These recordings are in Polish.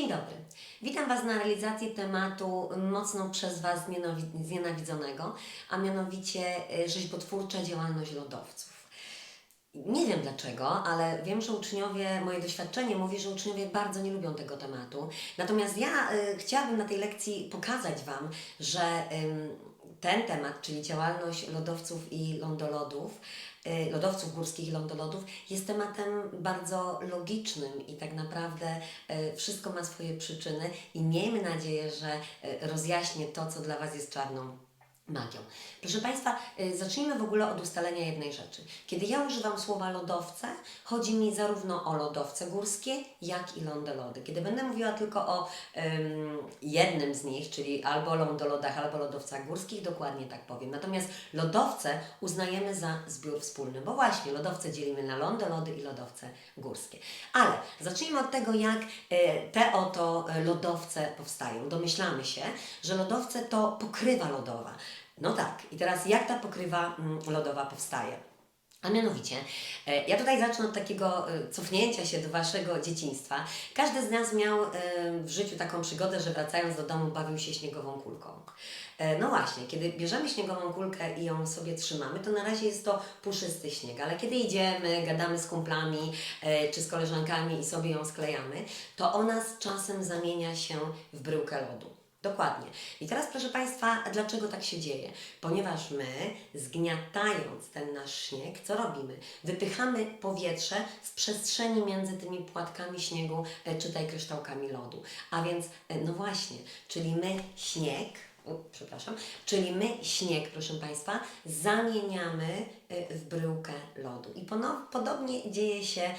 Dzień dobry. Witam Was na realizacji tematu mocno przez Was znienawi- znienawidzonego, a mianowicie y, rzeźbotwórcza działalność lodowców. Nie wiem dlaczego, ale wiem, że uczniowie, moje doświadczenie mówi, że uczniowie bardzo nie lubią tego tematu. Natomiast ja y, chciałabym na tej lekcji pokazać Wam, że ym, ten temat, czyli działalność lodowców i lądolodów, y, lodowców górskich i lądolodów, jest tematem bardzo logicznym i tak naprawdę y, wszystko ma swoje przyczyny i miejmy nadzieję, że y, rozjaśnię to, co dla Was jest czarną magią. Proszę Państwa, y, zacznijmy w ogóle od ustalenia jednej rzeczy. Kiedy ja używam słowa lodowce, chodzi mi zarówno o lodowce górskie, jak i lądolody. Kiedy będę mówiła tylko o ym, jednym z nich, czyli albo lądolodach, albo lodowcach górskich, dokładnie tak powiem. Natomiast lodowce uznajemy za zbiór wspólny, bo właśnie lodowce dzielimy na lądolody i lodowce górskie. Ale zacznijmy od tego, jak y, te oto y, lodowce powstają. Domyślamy się, że lodowce to pokrywa lodowa. No tak, i teraz jak ta pokrywa mm, lodowa powstaje? A mianowicie, e, ja tutaj zacznę od takiego e, cofnięcia się do Waszego dzieciństwa. Każdy z nas miał e, w życiu taką przygodę, że wracając do domu bawił się śniegową kulką. No właśnie, kiedy bierzemy śniegową kulkę i ją sobie trzymamy, to na razie jest to puszysty śnieg, ale kiedy idziemy, gadamy z kumplami czy z koleżankami i sobie ją sklejamy, to ona z czasem zamienia się w bryłkę lodu. Dokładnie. I teraz, proszę Państwa, dlaczego tak się dzieje? Ponieważ my, zgniatając ten nasz śnieg, co robimy? Wypychamy powietrze z przestrzeni między tymi płatkami śniegu, e, czytaj kryształkami lodu. A więc, e, no właśnie, czyli my śnieg, u, przepraszam, czyli my śnieg, proszę Państwa, zamieniamy e, w bryłkę lodu. I podobnie dzieje się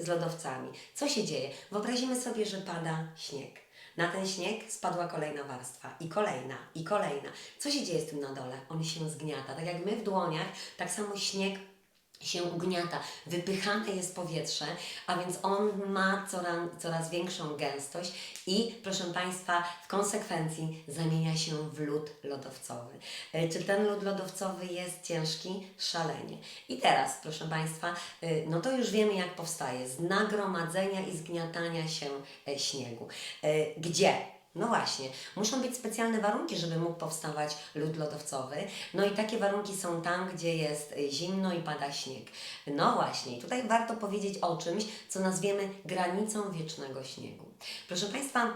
z lodowcami. Co się dzieje? Wyobrazimy sobie, że pada śnieg. Na ten śnieg spadła kolejna warstwa i kolejna, i kolejna. Co się dzieje z tym na dole? On się zgniata. Tak jak my w dłoniach, tak samo śnieg się ugniata, wypychane jest powietrze, a więc on ma coraz, coraz większą gęstość i, proszę Państwa, w konsekwencji zamienia się w lód lodowcowy. E, Czy ten lód lodowcowy jest ciężki? Szalenie. I teraz, proszę Państwa, e, no to już wiemy, jak powstaje z nagromadzenia i zgniatania się e, śniegu. Gdzie? No właśnie, muszą być specjalne warunki, żeby mógł powstawać lód lodowcowy. No i takie warunki są tam, gdzie jest zimno i pada śnieg. No właśnie, tutaj warto powiedzieć o czymś, co nazwiemy granicą wiecznego śniegu. Proszę Państwa,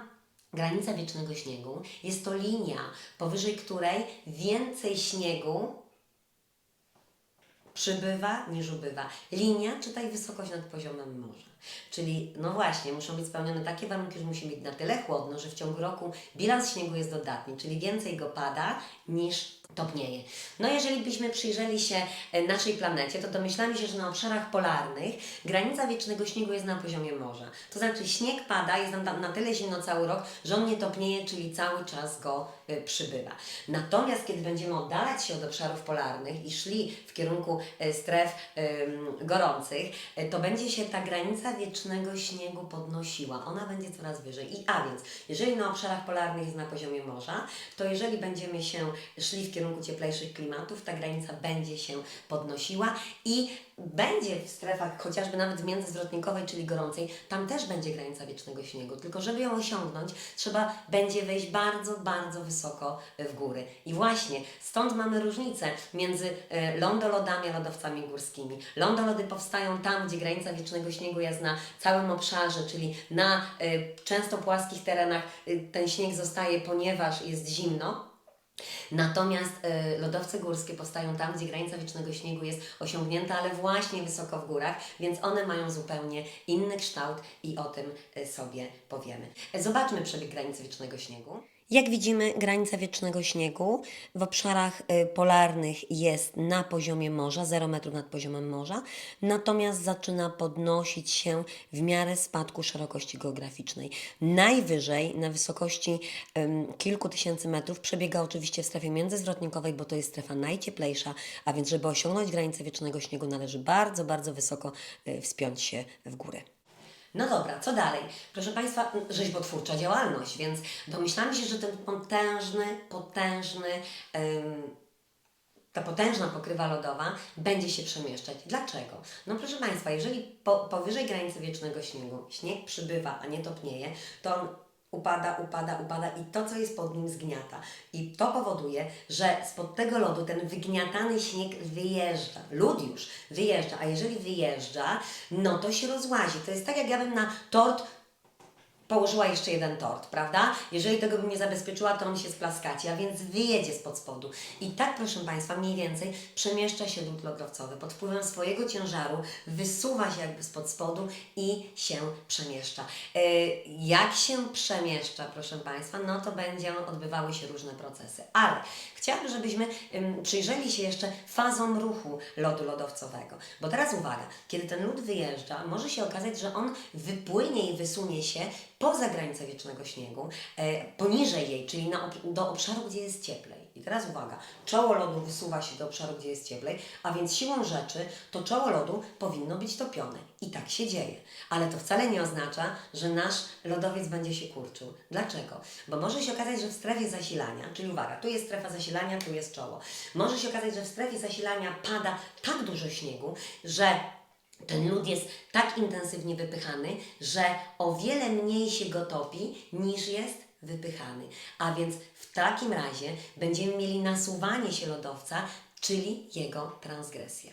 granica wiecznego śniegu jest to linia, powyżej której więcej śniegu przybywa niż ubywa. Linia, czytaj wysokość nad poziomem morza. Czyli, no właśnie, muszą być spełnione takie warunki, że musi być na tyle chłodno, że w ciągu roku bilans śniegu jest dodatni, czyli więcej go pada niż topnieje. No jeżeli byśmy przyjrzeli się e, naszej planecie, to domyślamy się, że na obszarach polarnych granica wiecznego śniegu jest na poziomie morza. To znaczy śnieg pada, jest nam na tyle zimno cały rok, że on nie topnieje, czyli cały czas go y, przybywa. Natomiast kiedy będziemy oddalać się od obszarów polarnych i szli w kierunku y, stref gorących, to będzie się ta granica wiecznego śniegu podnosiła. Ona będzie coraz wyżej. I a więc, jeżeli na obszarach polarnych jest na poziomie morza, to jeżeli będziemy się szli w kierunku cieplejszych klimatów, ta granica będzie się podnosiła i będzie w strefach chociażby nawet międzyzwrotnikowej, czyli gorącej, tam też będzie granica wiecznego śniegu. Tylko żeby ją osiągnąć, trzeba będzie wejść bardzo, bardzo wysoko w góry. I właśnie stąd mamy różnicę między e, lądolodami a lodowcami górskimi. Lądolody powstają tam, gdzie granica wiecznego śniegu jest na całym obszarze, czyli na e, często płaskich terenach e, ten śnieg zostaje, ponieważ jest zimno. Natomiast y, lodowce górskie powstają tam, gdzie granica wiecznego śniegu jest osiągnięta, ale właśnie wysoko w górach, więc one mają zupełnie inny kształt i o tym y, sobie powiemy. Zobaczmy przebieg granicy wiecznego śniegu. Jak widzimy, granica wiecznego śniegu w obszarach y, polarnych jest na poziomie morza, 0 metrów nad poziomem morza, natomiast zaczyna podnosić się w miarę spadku szerokości geograficznej. Najwyżej, na wysokości ym, kilku tysięcy metrów, przebiega oczywiście w strefie międzyzwrotnikowej, bo to jest strefa najcieplejsza, a więc żeby osiągnąć granicę wiecznego śniegu należy bardzo, bardzo wysoko y, wspiąć się w górę. No dobra, co dalej? Proszę Państwa, rzeźbotwórcza działalność, więc domyślamy się, że ten potężny, potężny, ta potężna pokrywa lodowa będzie się przemieszczać. Dlaczego? No proszę Państwa, jeżeli po, powyżej granicy wiecznego śniegu śnieg przybywa, a nie topnieje, to on upada, upada, upada i to, co jest pod nim, zgniata. I to powoduje, że spod tego lodu ten wygniatany śnieg wyjeżdża. Lód już wyjeżdża, a jeżeli wyjeżdża, no to się rozłazi. To jest tak, jak ja bym na tort położyła jeszcze jeden tort, prawda? Jeżeli tego bym nie zabezpieczyła, to on się splaskaci, a więc wyjedzie spod spodu. I tak, proszę Państwa, mniej więcej przemieszcza się lód lodowcowy. Pod wpływem swojego ciężaru wysuwa się jakby spod spodu i się przemieszcza. E, Jak się przemieszcza, proszę Państwa, no to będą odbywały się różne procesy. Ale chciałabym, żebyśmy przyjrzeli się jeszcze fazom ruchu lodu lodowcowego. Bo teraz uwaga, kiedy ten lód wyjeżdża, może się okazać, że on wypłynie i wysunie się poza granicę wiecznego śniegu, e, poniżej jej, czyli na, do obszaru, gdzie jest cieplej. I teraz uwaga, czoło lodu wysuwa się do obszaru, gdzie jest cieplej, a więc siłą rzeczy to czoło lodu powinno być topione. I tak się dzieje. Ale to wcale nie oznacza, że nasz lodowiec będzie się kurczył. Dlaczego? Bo może się okazać, że w strefie zasilania, czyli uwaga, tu jest strefa zasilania, tu jest czoło. Może się okazać, że w strefie zasilania pada tak dużo śniegu, że ten lód jest tak intensywnie wypychany, że o wiele mniej się go topi niż jest wypychany. A więc w takim razie będziemy mieli nasuwanie się lodowca, czyli jego transgresję.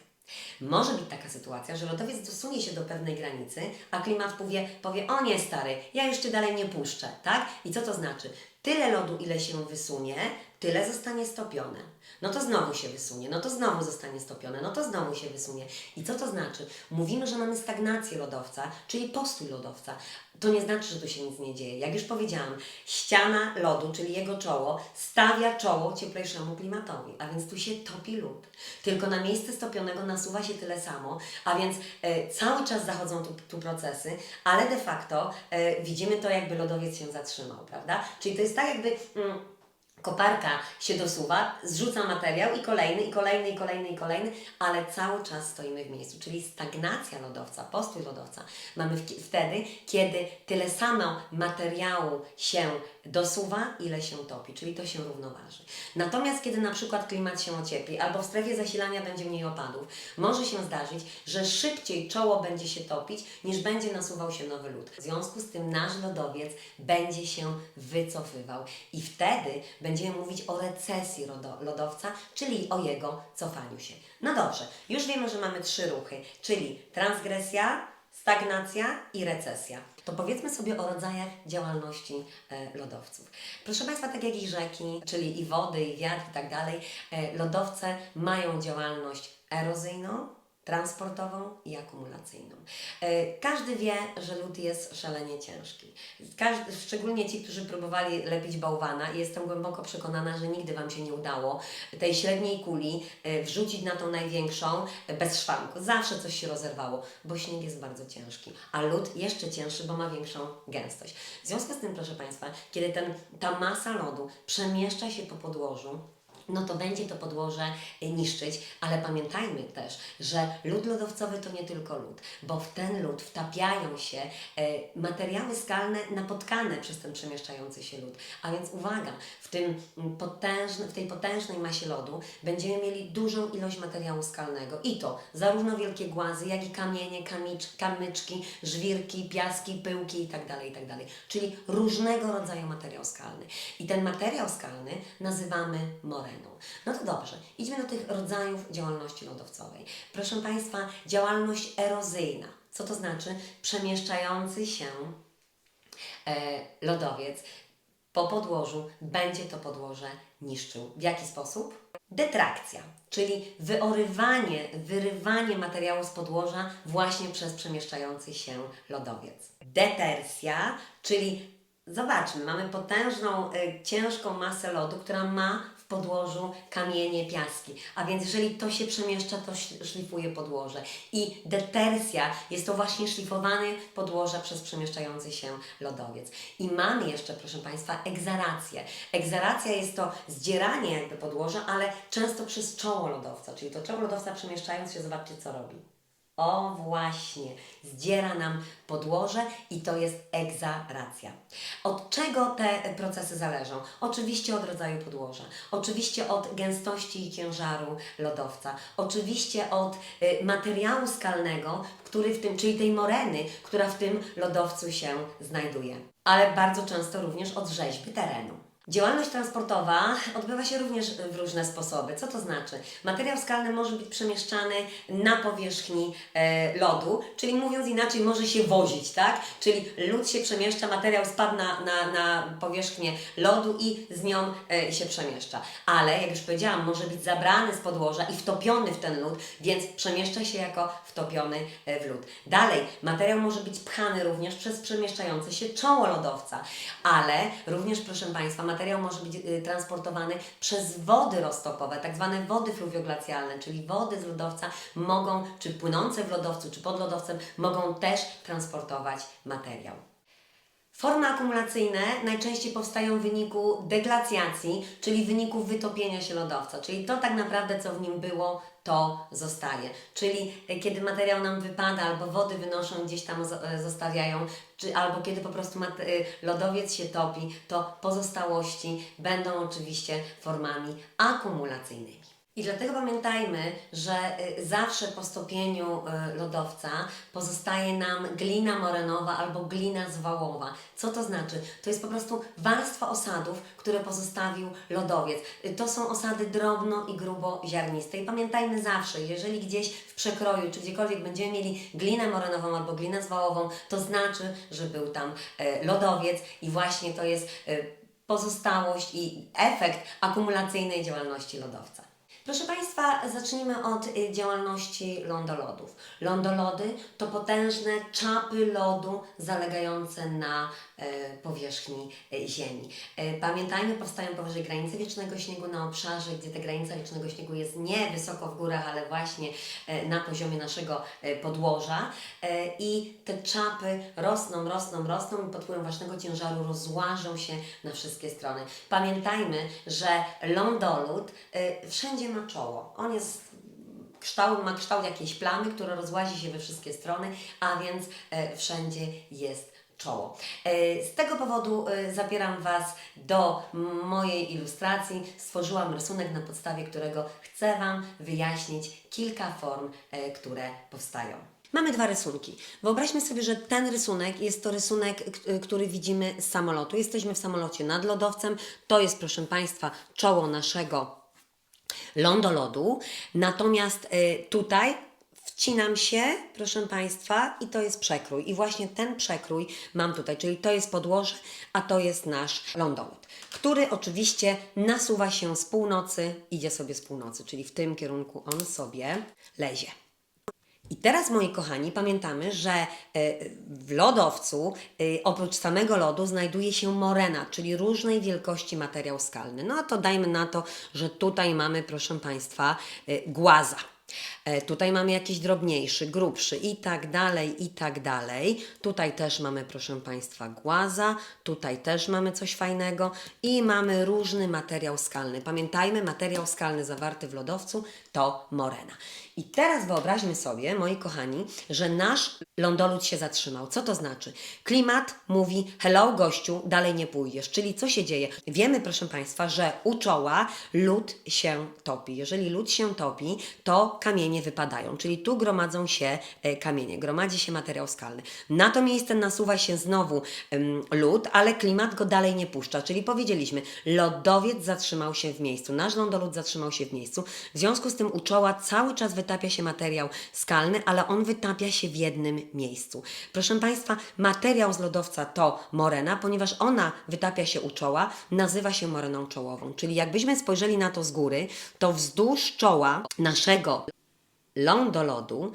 Może być taka sytuacja, że lodowiec dosunie się do pewnej granicy, a klimat powie, powie o nie stary, ja już Cię dalej nie puszczę, tak? I co to znaczy? Tyle lodu, ile się wysunie, tyle zostanie stopione. No to znowu się wysunie, no to znowu zostanie stopione, no to znowu się wysunie. I co to znaczy? Mówimy, że mamy stagnację lodowca, czyli postój lodowca. To nie znaczy, że tu się nic nie dzieje. Jak już powiedziałam, ściana lodu, czyli jego czoło, stawia czoło cieplejszemu klimatowi, a więc tu się topi lód. Tylko na miejsce stopionego nasuwa się tyle samo, a więc e, cały czas zachodzą tu, tu procesy, ale de facto e, widzimy to, jakby lodowiec się zatrzymał, prawda? Czyli to jest tak, jakby. Mm, koparka się dosuwa, zrzuca materiał i kolejny, i kolejny, i kolejny, i kolejny, ale cały czas stoimy w miejscu. Czyli stagnacja lodowca, postój lodowca mamy wtedy, kiedy tyle samo materiału się dosuwa, ile się topi, czyli to się równoważy. Natomiast kiedy na przykład klimat się ociepli, albo w strefie zasilania będzie mniej opadów, może się zdarzyć, że szybciej czoło będzie się topić, niż będzie nasuwał się nowy lód. W związku z tym nasz lodowiec będzie się wycofywał i wtedy będziemy mówić o recesji lodowca, czyli o jego cofaniu się. No dobrze, już wiemy, że mamy trzy ruchy, czyli transgresja, stagnacja i recesja. To powiedzmy sobie o rodzajach działalności e, lodowców. Proszę Państwa, tak jak i rzeki, czyli i wody, i wiatr i tak dalej, e, lodowce mają działalność erozyjną, transportową i akumulacyjną. E, Każdy wie, że lód jest szalenie ciężki. Każdy, szczególnie ci, którzy próbowali lepić bałwana jestem głęboko przekonana, że nigdy Wam się nie udało tej średniej kuli e, wrzucić na tą największą e, bez szwanku. Zawsze coś się rozerwało, bo śnieg jest bardzo ciężki, a lód jeszcze cięższy, bo ma większą gęstość. W związku z tym, proszę Państwa, kiedy ten, ta masa lodu przemieszcza się po podłożu, no to będzie to podłoże y, niszczyć, ale pamiętajmy też, że lód lodowcowy to nie tylko lód, bo w ten lód wtapiają się e, materiały skalne napotkane przez ten przemieszczający się lód. A więc uwaga, w, tym potężny, w tej potężnej masie lodu będziemy mieli dużą ilość materiału skalnego i to zarówno wielkie głazy, jak i kamienie, kamyczki, żwirki, piaski, pyłki itd., itd. Czyli różnego rodzaju materiał skalny. I ten materiał skalny nazywamy moreną. No to dobrze, idźmy do tych rodzajów działalności lodowcowej. Proszę Państwa, działalność erozyjna. Co to znaczy? Przemieszczający się e, lodowiec po podłożu będzie to podłoże niszczył. W jaki sposób? Detrakcja, czyli wyorywanie, wyrywanie materiału z podłoża właśnie przez przemieszczający się lodowiec. Detersja, czyli zobaczmy, mamy potężną, y, ciężką masę lodu, która ma podłożu kamienie, piaski. A więc jeżeli to się przemieszcza, to sz- szlifuje podłoże. I detersja jest to właśnie szlifowanie podłoża przez przemieszczający się lodowiec. I mamy jeszcze, proszę Państwa, egzarację. Egzaracja jest to zdzieranie jakby podłoża, ale często przez czoło lodowca. Czyli to czoło lodowca przemieszczając się, zobaczcie co robi. O właśnie, zdziera nam podłoże i to jest egzaracja. Od czego te procesy zależą? Oczywiście od rodzaju podłoża, oczywiście od gęstości i ciężaru lodowca, oczywiście od y, materiału skalnego, który w tym, czyli tej moreny, która w tym lodowcu się znajduje, ale bardzo często również od rzeźby terenu. Działalność transportowa odbywa się również w różne sposoby. Co to znaczy? Materiał skalny może być przemieszczany na powierzchni e, lodu, czyli mówiąc inaczej, może się wozić, tak? Czyli lód się przemieszcza, materiał spadł na, na, na powierzchnię lodu i z nią e, się przemieszcza. Ale, jak już powiedziałam, może być zabrany z podłoża i wtopiony w ten lód, więc przemieszcza się jako wtopiony e, w lód. Dalej, materiał może być pchany również przez przemieszczające się czoło lodowca, ale również, proszę Państwa, materiał może być y, transportowany przez wody roztopowe, tak zwane wody fluwioglacjalne, czyli wody z lodowca mogą, czy płynące w lodowcu, czy pod lodowcem, mogą też transportować materiał. Formy akumulacyjne najczęściej powstają w wyniku deglacjacji, czyli w wyniku wytopienia się lodowca, czyli to tak naprawdę, co w nim było, to zostaje. Czyli e, kiedy materiał nam wypada, albo wody wynoszą gdzieś tam e, zostawiają, czy albo kiedy po prostu e, lodowiec się topi, to pozostałości będą oczywiście formami akumulacyjnymi. I dlatego pamiętajmy, że y, zawsze po stopieniu y, lodowca pozostaje nam glina morenowa albo glina zwałowa. Co to znaczy? To jest po prostu warstwa osadów, które pozostawił lodowiec. Y, To są osady drobno i grubo ziarniste. I pamiętajmy zawsze, jeżeli gdzieś w przekroju czy gdziekolwiek będziemy mieli glinę morenową albo glinę zwałową, to znaczy, że był tam lodowiec i właśnie to jest pozostałość i efekt akumulacyjnej działalności lodowca. Proszę Państwa, zacznijmy od y, działalności lądolodów. Lądolody to potężne czapy lodu zalegające na powierzchni e, Ziemi. E, pamiętajmy, powstają powyżej granicy wiecznego śniegu na obszarze, gdzie ta granica wiecznego śniegu jest nie wysoko w górach, ale właśnie e, na poziomie naszego e, podłoża. E, I te czapy rosną, rosną, rosną i pod wpływem ważnego ciężaru rozłażą się na wszystkie strony. Pamiętajmy, że lądolód e, wszędzie ma czoło. On jest kształt, ma kształt jakiejś plamy, która rozłazi się we wszystkie strony, a więc e, wszędzie jest czoło. E, Z tego powodu e, zabieram Was do mojej ilustracji. Stworzyłam rysunek, na podstawie którego chcę Wam wyjaśnić kilka form, e, które powstają. Mamy dwa rysunki. Wyobraźmy sobie, że ten rysunek jest to rysunek, który widzimy z samolotu. Jesteśmy w samolocie nad lodowcem. To jest, proszę Państwa, czoło naszego lądolodu. Natomiast tutaj wcinam się, proszę Państwa, i to jest przekrój. I właśnie ten przekrój mam tutaj, czyli to jest podłoże, a to jest nasz lądolód, który oczywiście nasuwa się z północy, idzie sobie z północy, czyli w tym kierunku on sobie lezie. I teraz, moi kochani, pamiętamy, że e, w lodowcu e, oprócz samego lodu znajduje się morena, czyli różnej wielkości materiał skalny. No a to dajmy na to, że tutaj mamy, proszę Państwa, e, głaza. E, Tutaj mamy jakiś drobniejszy, grubszy i tak dalej, i tak dalej. Tutaj też mamy, proszę Państwa, głaza, tutaj też mamy coś fajnego i mamy różny materiał skalny. Pamiętajmy, materiał skalny zawarty w lodowcu to morena. I teraz wyobraźmy sobie, moi kochani, że nasz lądolód się zatrzymał. Co to znaczy? Klimat mówi, hello gościu, dalej nie pójdziesz. Czyli co się dzieje? Wiemy, proszę Państwa, że u czoła lód się topi. Jeżeli lód się topi, to kamienie wypadają, czyli tu gromadzą się e, kamienie, gromadzi się materiał skalny. Na to miejsce nasuwa się znowu lód, ale klimat go dalej nie puszcza, czyli powiedzieliśmy, lodowiec zatrzymał się w miejscu, nasz lądolód zatrzymał się w miejscu, w związku z tym u czoła cały czas wytapia się materiał skalny, ale on wytapia się w jednym miejscu. Proszę Państwa, materiał z lodowca to morena, ponieważ ona wytapia się u czoła, nazywa się moreną czołową. Czyli jakbyśmy spojrzeli na to z góry, to wzdłuż czoła naszego lądolodu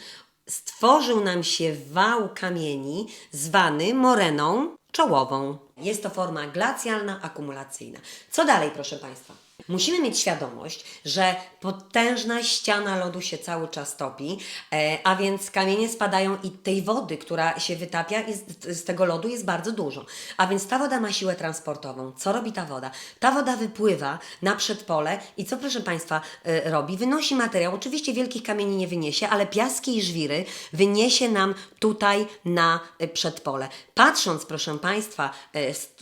stworzył nam się wał kamieni zwany moreną czołową. Jest to forma glacjalna, akumulacyjna. Co dalej, proszę Państwa? Musimy mieć świadomość, że potężna ściana lodu się cały czas topi, e, a więc kamienie spadają i tej wody, która się wytapia z, tego lodu jest bardzo dużo. A więc ta woda ma siłę transportową. Co robi ta woda? Ta woda wypływa na przedpole i co proszę Państwa e, robi? Wynosi materiał. Oczywiście wielkich kamieni nie wyniesie, ale piaski i żwiry wyniesie nam tutaj na e, przedpole. Patrząc proszę Państwa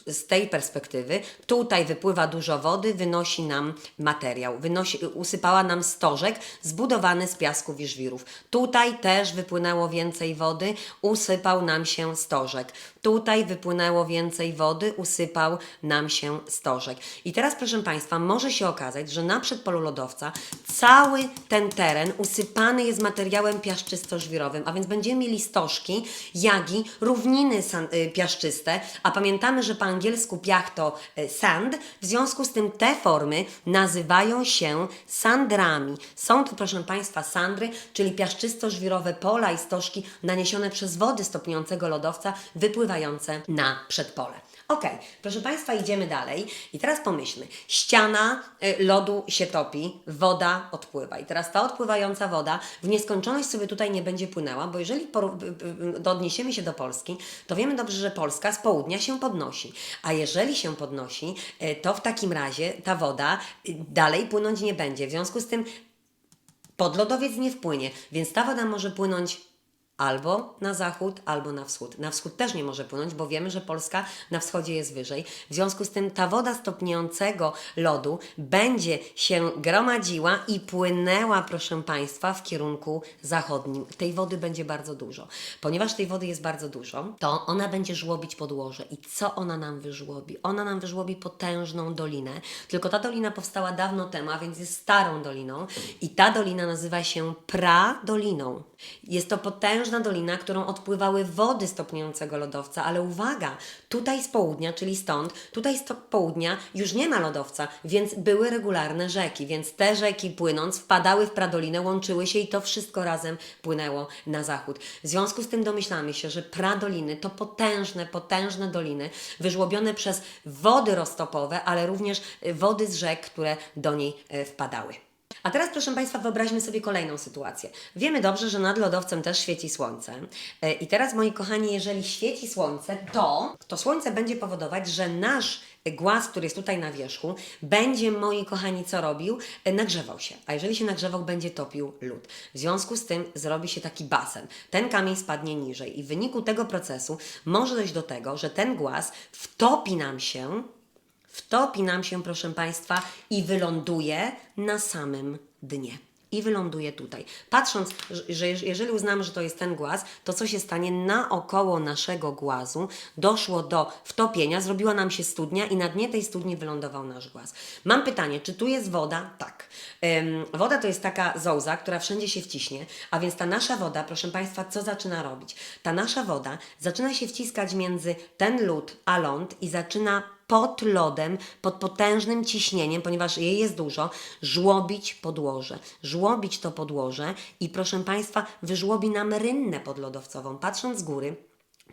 z tej perspektywy, tutaj wypływa dużo wody, wynosi nam materiał. Wynosi, usypała nam stożek zbudowany z piasków i żwirów. Tutaj też wypłynęło więcej wody, usypał nam się stożek. Tutaj wypłynęło więcej wody, usypał nam się stożek. I teraz, proszę Państwa, może się okazać, że na przedpolu lodowca cały ten teren usypany jest materiałem piaszczysto-żwirowym, a więc będziemy mieli stożki, jagi, równiny y, piaszczyste, a pamiętamy, że po angielsku piach to y, sand, w związku z tym te formy nazywają się sandrami. Są to, proszę Państwa, sandry, czyli piaszczysto-żwirowe pola i stożki naniesione przez wody stopniącego lodowca, wypływające na przedpole. Ok, proszę Państwa, idziemy dalej. I teraz pomyślmy. Ściana y, lodu się topi, woda odpływa. I teraz ta odpływająca woda w nieskończoność sobie tutaj nie będzie płynęła, bo jeżeli y, y, odniesiemy się do Polski, to wiemy dobrze, że Polska z południa się podnosi. A jeżeli się podnosi, to w takim razie ta woda dalej płynąć nie będzie. W związku z tym pod lodowiec nie wpłynie, więc ta woda może płynąć albo na zachód, albo na wschód. Na wschód też nie może płynąć, bo wiemy, że Polska na wschodzie jest wyżej. W związku z tym ta woda stopniącego lodu będzie się gromadziła i płynęła, proszę Państwa, w kierunku zachodnim. Tej wody będzie bardzo dużo. Ponieważ tej wody jest bardzo dużo, to ona będzie żłobić podłoże. I co ona nam wyżłobi? Ona nam wyżłobi potężną dolinę. Tylko ta dolina powstała dawno temu, a więc jest starą doliną. I ta dolina nazywa się Pradoliną. Jest to potężna dolina, którą odpływały wody stopniującego lodowca, ale uwaga, tutaj z południa, czyli stąd, tutaj z południa już nie ma lodowca, więc były regularne rzeki, więc te rzeki płynąc wpadały w Pradolinę, łączyły się i to wszystko razem płynęło na zachód. W związku z tym domyślamy się, że Pradoliny to potężne, potężne doliny, wyżłobione przez wody roztopowe, ale również y, wody z rzek, które do niej y, wpadały. A teraz, proszę Państwa, wyobraźmy sobie kolejną sytuację. Wiemy dobrze, że nad lodowcem też świeci słońce. E, I teraz, moi kochani, jeżeli świeci słońce, to, to słońce będzie powodować, że nasz głaz, który jest tutaj na wierzchu, będzie, moi kochani, co robił? E, Nagrzewał się. A jeżeli się nagrzewał, będzie topił lód. W związku z tym zrobi się taki basen. Ten kamień spadnie niżej i w wyniku tego procesu może dojść do tego, że ten głaz wtopi nam się wtopi nam się, proszę Państwa, i wyląduje na samym dnie. I wyląduje tutaj. Patrząc, że- że jeż- jeżeli uznamy, że to jest ten głaz, to co się stanie naokoło naszego głazu? Doszło do wtopienia, zrobiła nam się studnia i na dnie tej studni wylądował nasz głaz. Mam pytanie, czy tu jest woda? Tak. Woda to jest taka zołza, która wszędzie się wciśnie, a więc ta nasza woda, proszę Państwa, co zaczyna robić? Ta nasza woda zaczyna się wciskać między ten lód a ląd i zaczyna pod lodem, pod potężnym ciśnieniem, ponieważ jej jest dużo, żłobić podłoże. Żłobić to podłoże i proszę Państwa, wyżłobi nam rynnę podlodowcową. Patrząc z góry,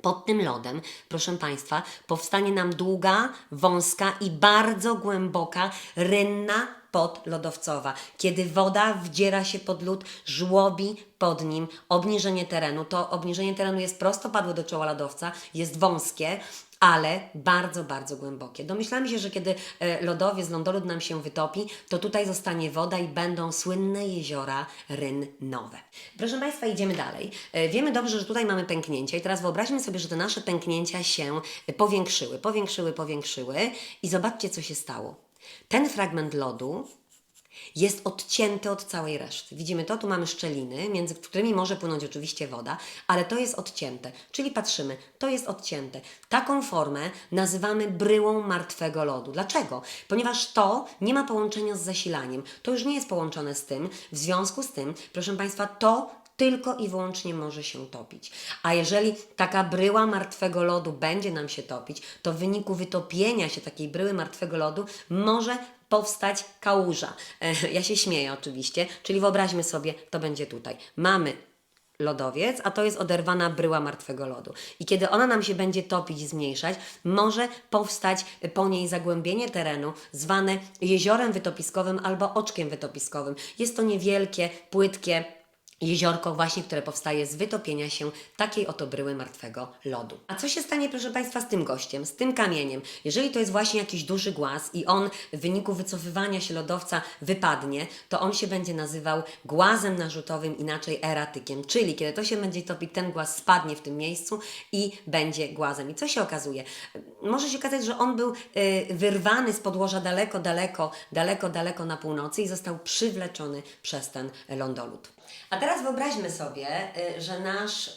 pod tym lodem, proszę Państwa, powstanie nam długa, wąska i bardzo głęboka rynna podlodowcowa. Kiedy woda wdziera się pod lód, żłobi pod nim obniżenie terenu. To obniżenie terenu jest prostopadłe do czoła lodowca, jest wąskie, ale bardzo, bardzo głębokie. Domyślamy się, że kiedy e, lodowiec, lądolud nam się wytopi, to tutaj zostanie woda i będą słynne jeziora rynnowe. Proszę Państwa, idziemy dalej. E, Wiemy dobrze, że tutaj mamy pęknięcia i teraz wyobraźmy sobie, że te nasze pęknięcia się e, powiększyły, powiększyły, powiększyły i zobaczcie, co się stało. Ten fragment lodu jest odcięty od całej reszty. Widzimy to, tu mamy szczeliny, między którymi może płynąć oczywiście woda, ale to jest odcięte. Czyli patrzymy, to jest odcięte. Taką formę nazywamy bryłą martwego lodu. Dlaczego? Ponieważ to nie ma połączenia z zasilaniem. To już nie jest połączone z tym. W związku z tym, proszę Państwa, to tylko i wyłącznie może się topić. A jeżeli taka bryła martwego lodu będzie nam się topić, to w wyniku wytopienia się takiej bryły martwego lodu może powstać kałuża. E, Ja się śmieję oczywiście, czyli wyobraźmy sobie, to będzie tutaj. Mamy lodowiec, a to jest oderwana bryła martwego lodu. I kiedy ona nam się będzie topić i zmniejszać, może powstać po niej zagłębienie terenu zwane jeziorem wytopiskowym albo oczkiem wytopiskowym. Jest to niewielkie, płytkie jeziorko właśnie, które powstaje z wytopienia się takiej oto bryły martwego lodu. A co się stanie, proszę Państwa, z tym gościem, z tym kamieniem? Jeżeli to jest właśnie jakiś duży głaz i on w wyniku wycofywania się lodowca wypadnie, to on się będzie nazywał głazem narzutowym, inaczej eratykiem. Czyli kiedy to się będzie topić, ten głaz spadnie w tym miejscu i będzie głazem. I co się okazuje? Może się okazać, że on był y, wyrwany z podłoża daleko, daleko, daleko, daleko na północy i został przywleczony przez ten lądolód. A teraz wyobraźmy sobie, y, że nasz y,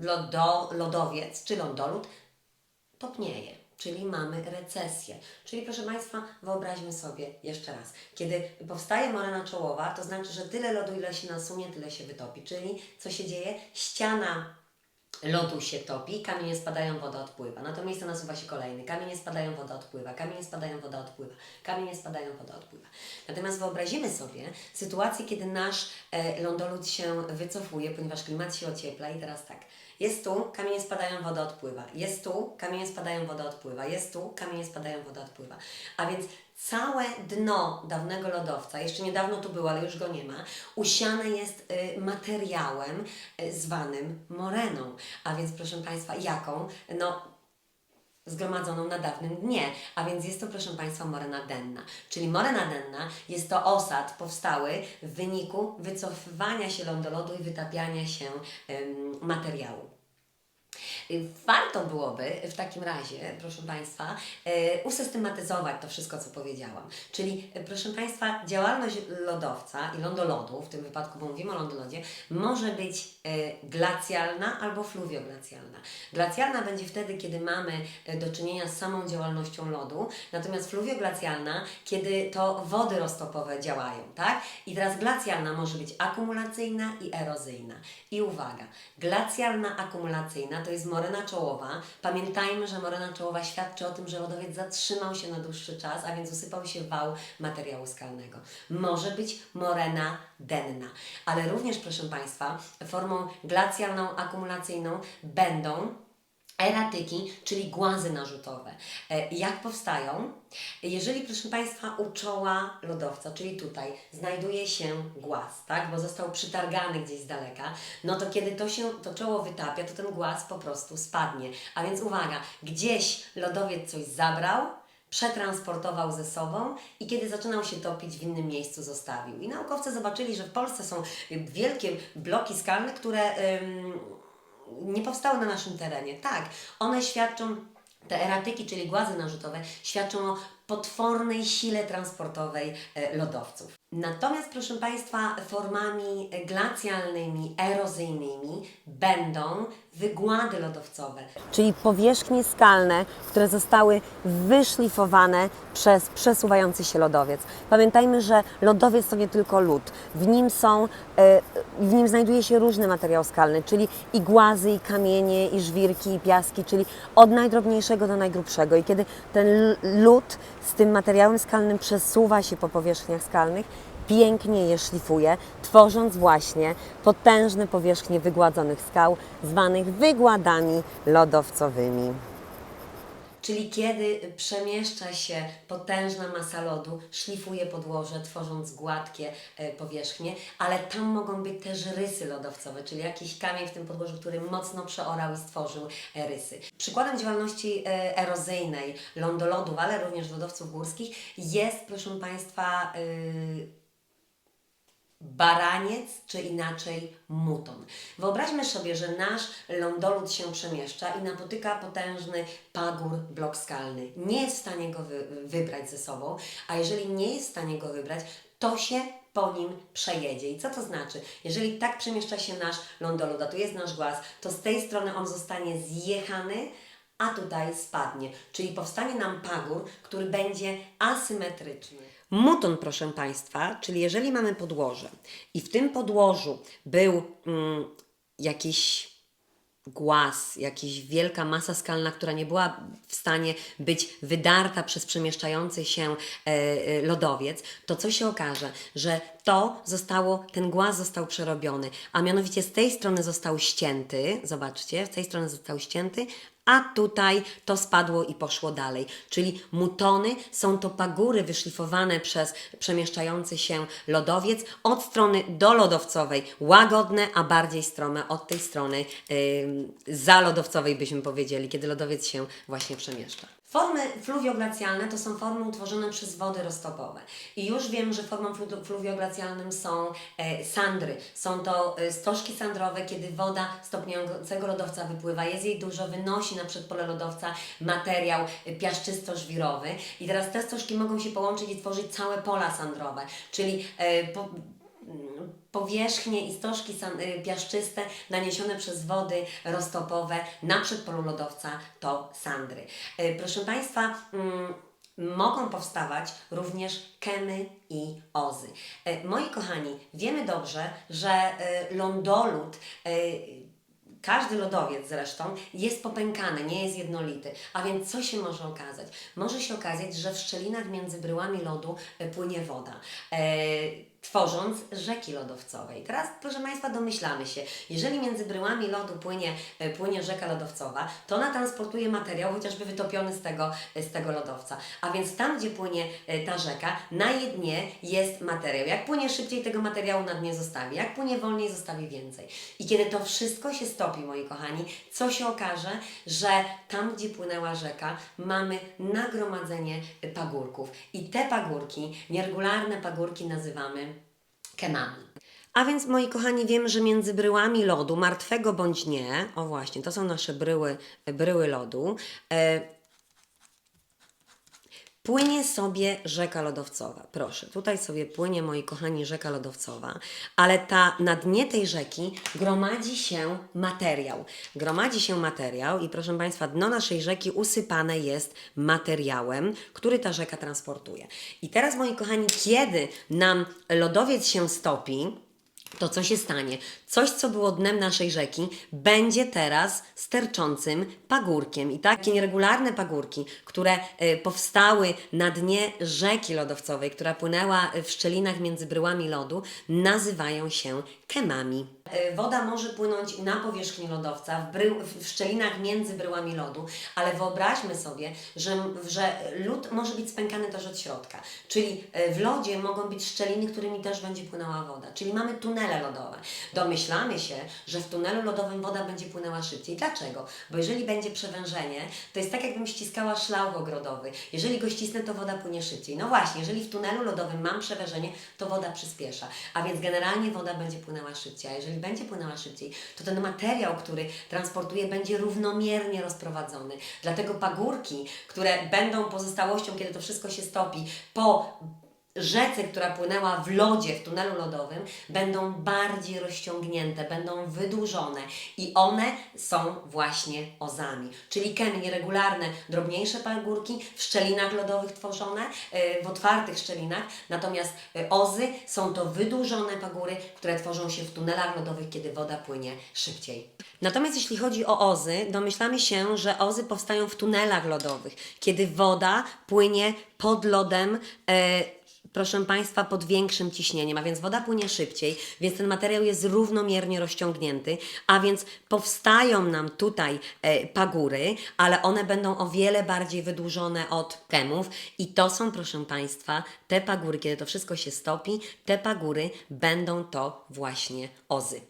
lodo, lodowiec czy lądolód topnieje, czyli mamy recesję. Czyli proszę Państwa, wyobraźmy sobie jeszcze raz, kiedy powstaje morena czołowa, to znaczy, że tyle lodu, ile się nasunie, tyle się wytopi. Czyli co się dzieje? Ściana lodu się topi, kamienie spadają, woda odpływa. Na to miejsce nasuwa się kolejny. Kamienie spadają, woda odpływa. Kamienie spadają, woda odpływa. Kamienie spadają, woda odpływa. Natomiast wyobrazimy sobie sytuację, kiedy nasz e, lądolód się wycofuje, ponieważ klimat się ociepla i teraz tak. Jest tu, kamienie spadają, woda odpływa. Jest tu, kamienie spadają, woda odpływa. Jest tu, kamienie spadają, woda odpływa. A więc całe dno dawnego lodowca, jeszcze niedawno tu było, ale już go nie ma, usiane jest y, materiałem y, zwanym moreną. A więc proszę Państwa, jaką? No, zgromadzoną na dawnym dnie, a więc jest to, proszę Państwa, morena denna. Czyli morena denna jest to osad powstały w wyniku wycofywania się lądolodu i wytapiania się ym, materiału. Y, Warto byłoby w takim razie, proszę Państwa, e, usystematyzować to wszystko, co powiedziałam. Czyli, e, proszę Państwa, działalność lodowca i lądolodu, w tym wypadku, bo mówimy o lądolodzie, może być glacialna albo fluwioglacialna. Glacialna będzie wtedy, kiedy mamy do czynienia z samą działalnością lodu, natomiast fluwioglacialna, kiedy to wody roztopowe działają, tak? I teraz glacialna może być akumulacyjna i erozyjna. I uwaga, glacialna akumulacyjna to jest morena czołowa. Pamiętajmy, że morena czołowa świadczy o tym, że lodowiec zatrzymał się na dłuższy czas, a więc usypał się wał materiału skalnego. Może być morena denna, ale również, proszę Państwa, formą glacialną, akumulacyjną będą Eratyki, czyli głazy narzutowe. E, Jak powstają? Jeżeli, proszę Państwa, u czoła lodowca, czyli tutaj, znajduje się głaz, tak? bo został przytargany gdzieś z daleka, no to kiedy to się, to czoło wytapia, to ten głaz po prostu spadnie. A więc uwaga, gdzieś lodowiec coś zabrał, przetransportował ze sobą i kiedy zaczynał się topić, w innym miejscu zostawił. I naukowcy zobaczyli, że w Polsce są wielkie bloki skalne, które... nie powstały na naszym terenie. Tak, one świadczą, te eratyki, czyli głazy narzutowe, świadczą o potwornej sile transportowej e, lodowców. Natomiast, proszę Państwa, formami glacjalnymi, erozyjnymi będą wygłady lodowcowe. Czyli powierzchnie skalne, które zostały wyszlifowane przez przesuwający się lodowiec. Pamiętajmy, że lodowiec to nie tylko lód. W nim są, e, w nim znajduje się różny materiał skalny, czyli i głazy, i kamienie, i żwirki, i piaski, czyli od najdrobniejszego do najgrubszego. I kiedy ten lód z tym materiałem skalnym przesuwa się po powierzchniach skalnych, pięknie je szlifuje, tworząc właśnie potężne powierzchnie wygładzonych skał, zwanych wygładami lodowcowymi. Czyli kiedy przemieszcza się potężna masa lodu, szlifuje podłoże, tworząc gładkie e, powierzchnie, ale tam mogą być też rysy lodowcowe, czyli jakiś kamień w tym podłożu, który mocno przeorał i stworzył e, rysy. Przykładem działalności e, erozyjnej lądolodów, ale również lodowców górskich jest, proszę Państwa, y, baraniec, czy inaczej muton. Wyobraźmy sobie, że nasz lądolód się przemieszcza i napotyka potężny pagór, blok skalny. Nie jest w stanie go wy, wybrać ze sobą, a jeżeli nie jest w stanie go wybrać, to się po nim przejedzie. I co to znaczy? Jeżeli tak przemieszcza się nasz lądolód, a tu jest nasz głaz, to z tej strony on zostanie zjechany, a tutaj spadnie. Czyli powstanie nam pagór, który będzie asymetryczny. Muton, proszę Państwa, czyli jeżeli mamy podłoże i w tym podłożu był mm, jakiś głaz, jakaś wielka masa skalna, która nie była w stanie być wydarta przez przemieszczający się e, e, lodowiec, to co się okaże, że to zostało, ten głaz został przerobiony, a mianowicie z tej strony został ścięty, zobaczcie, z tej strony został ścięty, a tutaj to spadło i poszło dalej. Czyli mutony są to pagury wyszlifowane przez przemieszczający się lodowiec od strony dolodowcowej, łagodne, a bardziej strome od tej strony yy, zalodowcowej, byśmy powiedzieli, kiedy lodowiec się właśnie przemieszcza. Formy fluwioglacialne to są formy utworzone przez wody roztopowe. I już wiem, że formą flu- fluwioglacialnym są e, sandry. Są to e, stożki sandrowe, kiedy woda stopniującego lodowca wypływa, jest jej dużo, wynosi na przedpole lodowca materiał e, piaszczysto-żwirowy. I teraz te stożki mogą się połączyć i tworzyć całe pola sandrowe, czyli e, po, mm, powierzchnie i stożki y, piaszczyste naniesione przez wody roztopowe na przedpolu lodowca to sandry. Y, Proszę Państwa, mm, mogą powstawać również kemy i ozy. Y, Moi kochani, wiemy dobrze, że lądolud każdy lodowiec zresztą jest popękany, nie jest jednolity. A więc co się może okazać? Może się okazać, że w szczelinach między bryłami lodu płynie woda. Tworząc rzeki lodowcowe. I teraz, proszę Państwa, domyślamy się, jeżeli między bryłami lodu płynie, e, płynie rzeka lodowcowa, to ona transportuje materiał chociażby wytopiony z tego, e, z tego lodowca. A więc tam, gdzie płynie e, ta rzeka, na jej dnie jest materiał. Jak płynie szybciej, tego materiału na dnie zostawi. Jak płynie wolniej, zostawi więcej. I kiedy to wszystko się stopi, moi kochani, co się okaże, że tam, gdzie płynęła rzeka, mamy nagromadzenie pagórków. I te pagórki, nieregularne pagórki nazywamy kemami. A więc, moi kochani, wiem, że między bryłami lodu, martwego bądź nie, o właśnie, to są nasze bryły, bryły lodu, e, Płynie sobie rzeka lodowcowa. Proszę, tutaj sobie płynie, moi kochani, rzeka lodowcowa, ale ta, na dnie tej rzeki gromadzi się materiał. Gromadzi się materiał i proszę Państwa, dno naszej rzeki usypane jest materiałem, który ta rzeka transportuje. I teraz, moi kochani, kiedy nam lodowiec się stopi, to co się stanie? Coś, co było dnem naszej rzeki, będzie teraz sterczącym pagórkiem. I takie nieregularne pagórki, które y, powstały na dnie rzeki lodowcowej, która płynęła w szczelinach między bryłami lodu, nazywają się kemami. Y, Woda może płynąć na powierzchni lodowca, w, brył, w szczelinach między bryłami lodu, ale wyobraźmy sobie, że, że lód może być spękany też od środka. Czyli y, w lodzie mogą być szczeliny, którymi też będzie płynęła woda. Czyli mamy tunele lodowe. Domyślamy się, że w tunelu lodowym woda będzie płynęła szybciej. Dlaczego? Bo jeżeli będzie przewężenie, to jest tak, jakbym ściskała szlauch ogrodowy. Jeżeli go ścisnę, to woda płynie szybciej. No właśnie, jeżeli w tunelu lodowym mam przewężenie, to woda przyspiesza. A więc generalnie woda będzie płynęła szybciej. A jeżeli będzie płynęła szybciej, to ten materiał, który transportuje, będzie równomiernie rozprowadzony. Dlatego pagórki, które będą pozostałością, kiedy to wszystko się stopi, po rzece, która płynęła w lodzie, w tunelu lodowym, będą bardziej rozciągnięte, będą wydłużone i one są właśnie ozami. Czyli kemy nieregularne, drobniejsze pagórki w szczelinach lodowych tworzone, yy, w otwartych szczelinach, natomiast yy, ozy są to wydłużone pagóry, które tworzą się w tunelach lodowych, kiedy woda płynie szybciej. Natomiast jeśli chodzi o ozy, domyślamy się, że ozy powstają w tunelach lodowych, kiedy woda płynie pod lodem. Proszę Państwa, pod większym ciśnieniem, a więc woda płynie szybciej, więc ten materiał jest równomiernie rozciągnięty, a więc powstają nam tutaj e, pagóry, ale one będą o wiele bardziej wydłużone od kemów i to są, proszę Państwa, te pagóry, kiedy to wszystko się stopi, te pagóry będą to właśnie ozy.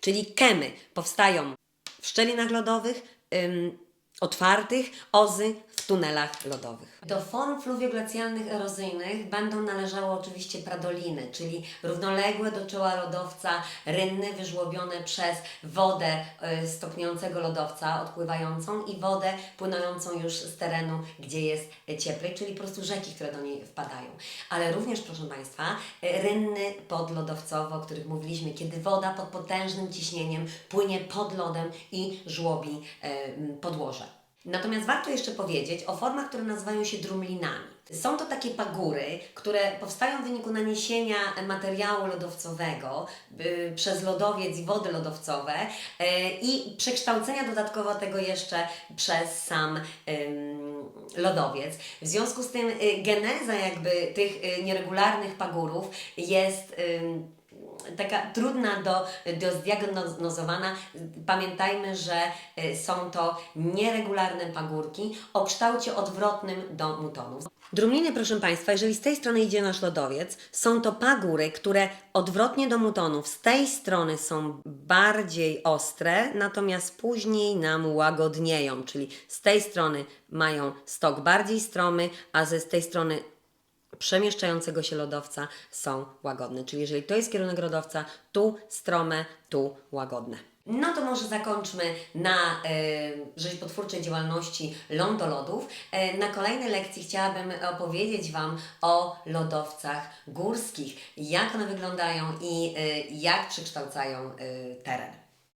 Czyli kemy powstają w szczelinach lodowych, ym, otwartych, ozy w tunelach lodowych. Do form fluwioglacialnych erozyjnych będą należały oczywiście pradoliny, czyli równoległe do czoła lodowca rynny wyżłobione przez wodę y, stopniującego lodowca odpływającą i wodę płynącą już z terenu, gdzie jest cieplej, czyli po prostu rzeki, które do niej wpadają. Ale również, proszę Państwa, rynny podlodowcowe, o których mówiliśmy, kiedy woda pod potężnym ciśnieniem płynie pod lodem i żłobi y, podłoże. Natomiast warto jeszcze powiedzieć o formach, które nazywają się drumlinami. Są to takie pagury, które powstają w wyniku naniesienia materiału lodowcowego y, przez lodowiec i wody lodowcowe y, i przekształcenia dodatkowo tego jeszcze przez sam lodowiec. W związku z tym y, geneza jakby tych nieregularnych pagórów jest taka trudna do, do zdiagnozowania. Pamiętajmy, że y, są to nieregularne pagórki o kształcie odwrotnym do mutonów. Drumliny, proszę Państwa, jeżeli z tej strony idzie nasz lodowiec, są to pagóry, które odwrotnie do mutonów z tej strony są bardziej ostre, natomiast później nam łagodnieją, czyli z tej strony mają stok bardziej stromy, a ze z tej strony przemieszczającego się lodowca są łagodne. Czyli jeżeli to jest kierunek lodowca, tu strome, tu łagodne. No to może zakończmy na e, rzeźbotwórczej działalności lądolodów. E, na kolejnej lekcji chciałabym opowiedzieć Wam o lodowcach górskich, jak one wyglądają i e, jak przekształcają e, teren.